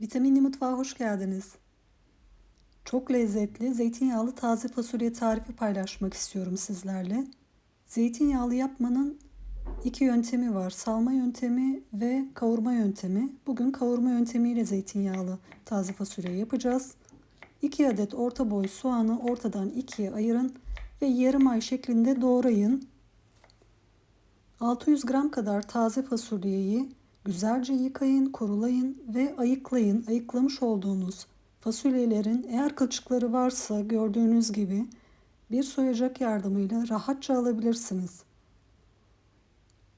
Vitaminli mutfağa hoş geldiniz. Çok lezzetli zeytinyağlı taze fasulye tarifi paylaşmak istiyorum sizlerle. Zeytinyağlı yapmanın iki yöntemi var. Salma yöntemi ve kavurma yöntemi. Bugün kavurma yöntemiyle zeytinyağlı taze fasulye yapacağız. 2 adet orta boy soğanı ortadan ikiye ayırın ve yarım ay şeklinde doğrayın. 600 gram kadar taze fasulyeyi Güzelce yıkayın, kurulayın ve ayıklayın. Ayıklamış olduğunuz fasulyelerin eğer kılçıkları varsa gördüğünüz gibi bir soyacak yardımıyla rahatça alabilirsiniz.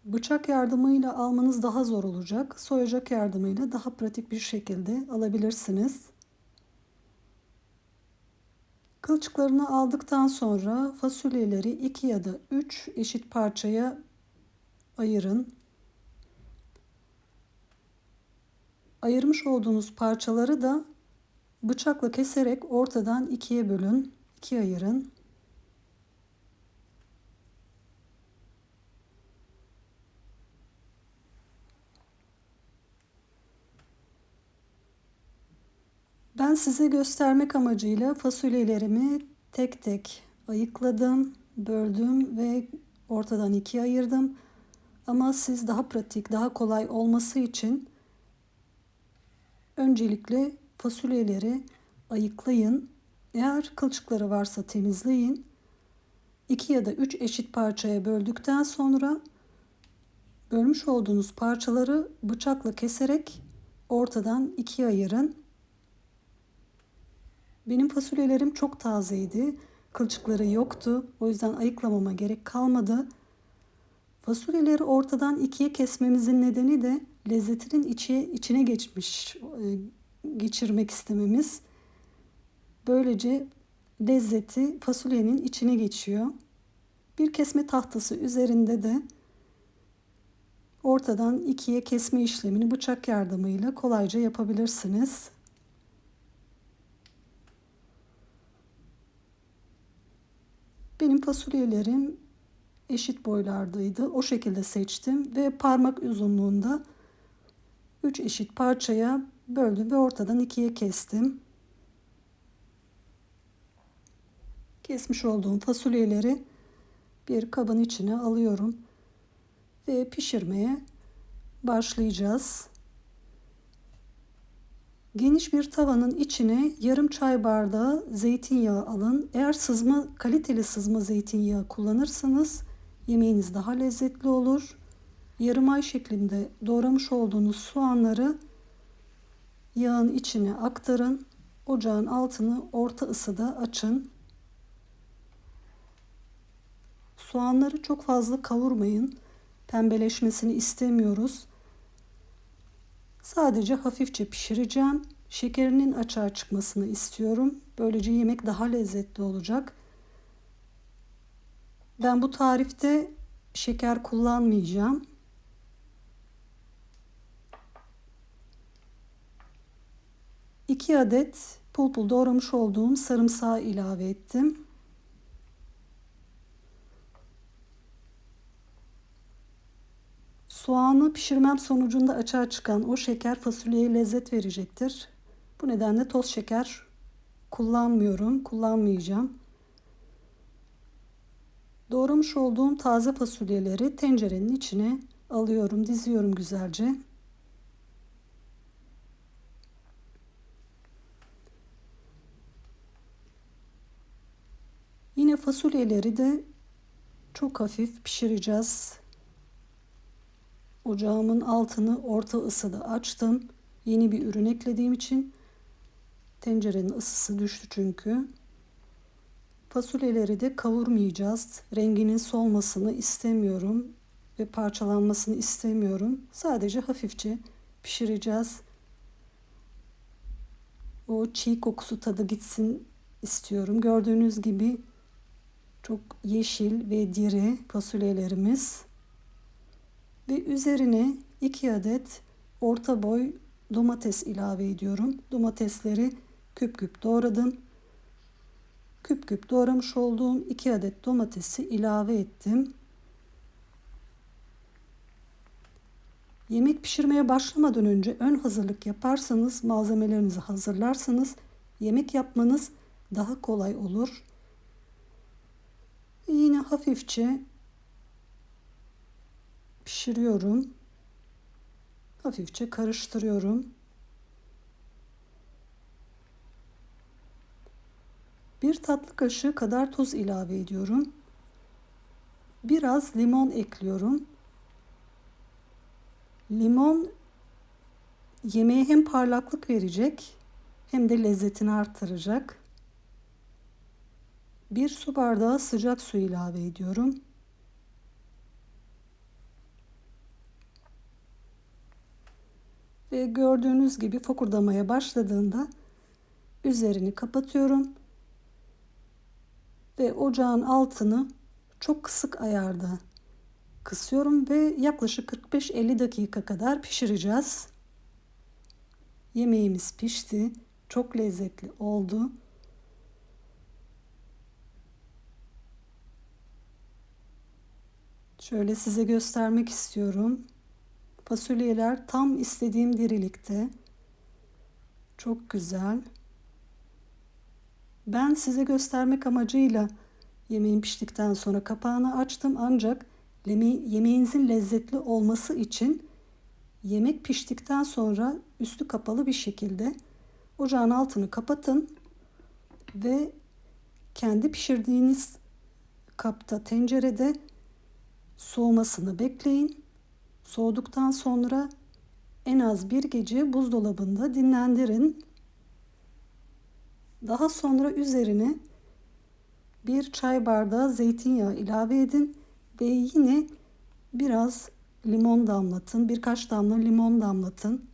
Bıçak yardımıyla almanız daha zor olacak. Soyacak yardımıyla daha pratik bir şekilde alabilirsiniz. Kılçıklarını aldıktan sonra fasulyeleri 2 ya da 3 eşit parçaya ayırın. Ayırmış olduğunuz parçaları da bıçakla keserek ortadan ikiye bölün. ikiye ayırın. Ben size göstermek amacıyla fasulyelerimi tek tek ayıkladım, böldüm ve ortadan ikiye ayırdım. Ama siz daha pratik, daha kolay olması için Öncelikle fasulyeleri ayıklayın. Eğer kılçıkları varsa temizleyin. 2 ya da 3 eşit parçaya böldükten sonra bölmüş olduğunuz parçaları bıçakla keserek ortadan ikiye ayırın. Benim fasulyelerim çok tazeydi. Kılçıkları yoktu. O yüzden ayıklamama gerek kalmadı. Fasulyeleri ortadan ikiye kesmemizin nedeni de lezzetinin içi, içine geçmiş e, geçirmek istememiz. Böylece lezzeti fasulyenin içine geçiyor. Bir kesme tahtası üzerinde de ortadan ikiye kesme işlemini bıçak yardımıyla kolayca yapabilirsiniz. Benim fasulyelerim eşit boylardaydı. O şekilde seçtim ve parmak uzunluğunda 3 eşit parçaya böldüm ve ortadan ikiye kestim. Kesmiş olduğum fasulyeleri bir kabın içine alıyorum ve pişirmeye başlayacağız. Geniş bir tavanın içine yarım çay bardağı zeytinyağı alın. Eğer sızma kaliteli sızma zeytinyağı kullanırsanız yemeğiniz daha lezzetli olur yarım ay şeklinde doğramış olduğunuz soğanları yağın içine aktarın. Ocağın altını orta ısıda açın. Soğanları çok fazla kavurmayın. Pembeleşmesini istemiyoruz. Sadece hafifçe pişireceğim. Şekerinin açığa çıkmasını istiyorum. Böylece yemek daha lezzetli olacak. Ben bu tarifte şeker kullanmayacağım. 2 adet pul pul doğramış olduğum sarımsağı ilave ettim. Soğanı pişirmem sonucunda açığa çıkan o şeker fasulyeye lezzet verecektir. Bu nedenle toz şeker kullanmıyorum, kullanmayacağım. Doğramış olduğum taze fasulyeleri tencerenin içine alıyorum, diziyorum güzelce. Yine fasulyeleri de çok hafif pişireceğiz. Ocağımın altını orta ısıda açtım. Yeni bir ürün eklediğim için tencerenin ısısı düştü çünkü. Fasulyeleri de kavurmayacağız. Renginin solmasını istemiyorum ve parçalanmasını istemiyorum. Sadece hafifçe pişireceğiz. O çiğ kokusu tadı gitsin istiyorum. Gördüğünüz gibi çok yeşil ve diri fasulyelerimiz. Ve üzerine 2 adet orta boy domates ilave ediyorum. Domatesleri küp küp doğradım. Küp küp doğramış olduğum 2 adet domatesi ilave ettim. Yemek pişirmeye başlamadan önce ön hazırlık yaparsanız, malzemelerinizi hazırlarsanız yemek yapmanız daha kolay olur. Yine hafifçe pişiriyorum. Hafifçe karıştırıyorum. Bir tatlı kaşığı kadar tuz ilave ediyorum. Biraz limon ekliyorum. Limon yemeğe hem parlaklık verecek hem de lezzetini artıracak. Bir su bardağı sıcak su ilave ediyorum. Ve gördüğünüz gibi fokurdamaya başladığında üzerini kapatıyorum. Ve ocağın altını çok kısık ayarda kısıyorum ve yaklaşık 45-50 dakika kadar pişireceğiz. Yemeğimiz pişti. Çok lezzetli oldu. Şöyle size göstermek istiyorum. Fasulyeler tam istediğim dirilikte. Çok güzel. Ben size göstermek amacıyla yemeğin piştikten sonra kapağını açtım ancak yemeğinizin lezzetli olması için yemek piştikten sonra üstü kapalı bir şekilde ocağın altını kapatın ve kendi pişirdiğiniz kapta tencerede soğumasını bekleyin. Soğuduktan sonra en az bir gece buzdolabında dinlendirin. Daha sonra üzerine bir çay bardağı zeytinyağı ilave edin ve yine biraz limon damlatın. Birkaç damla limon damlatın.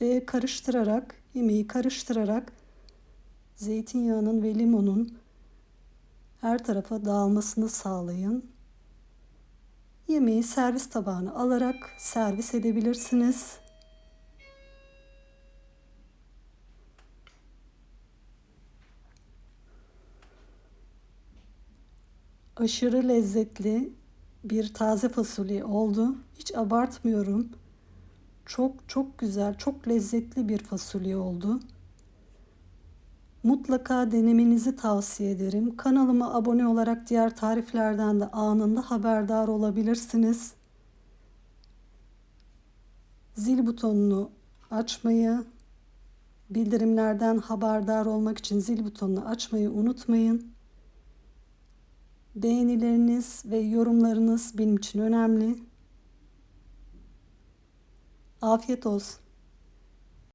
Ve karıştırarak, yemeği karıştırarak zeytinyağının ve limonun her tarafa dağılmasını sağlayın. Yemeği servis tabağına alarak servis edebilirsiniz. aşırı lezzetli bir taze fasulye oldu. Hiç abartmıyorum. Çok çok güzel, çok lezzetli bir fasulye oldu. Mutlaka denemenizi tavsiye ederim. Kanalıma abone olarak diğer tariflerden de anında haberdar olabilirsiniz. Zil butonunu açmayı, bildirimlerden haberdar olmak için zil butonunu açmayı unutmayın. Beğenileriniz ve yorumlarınız benim için önemli. Afiyet olsun.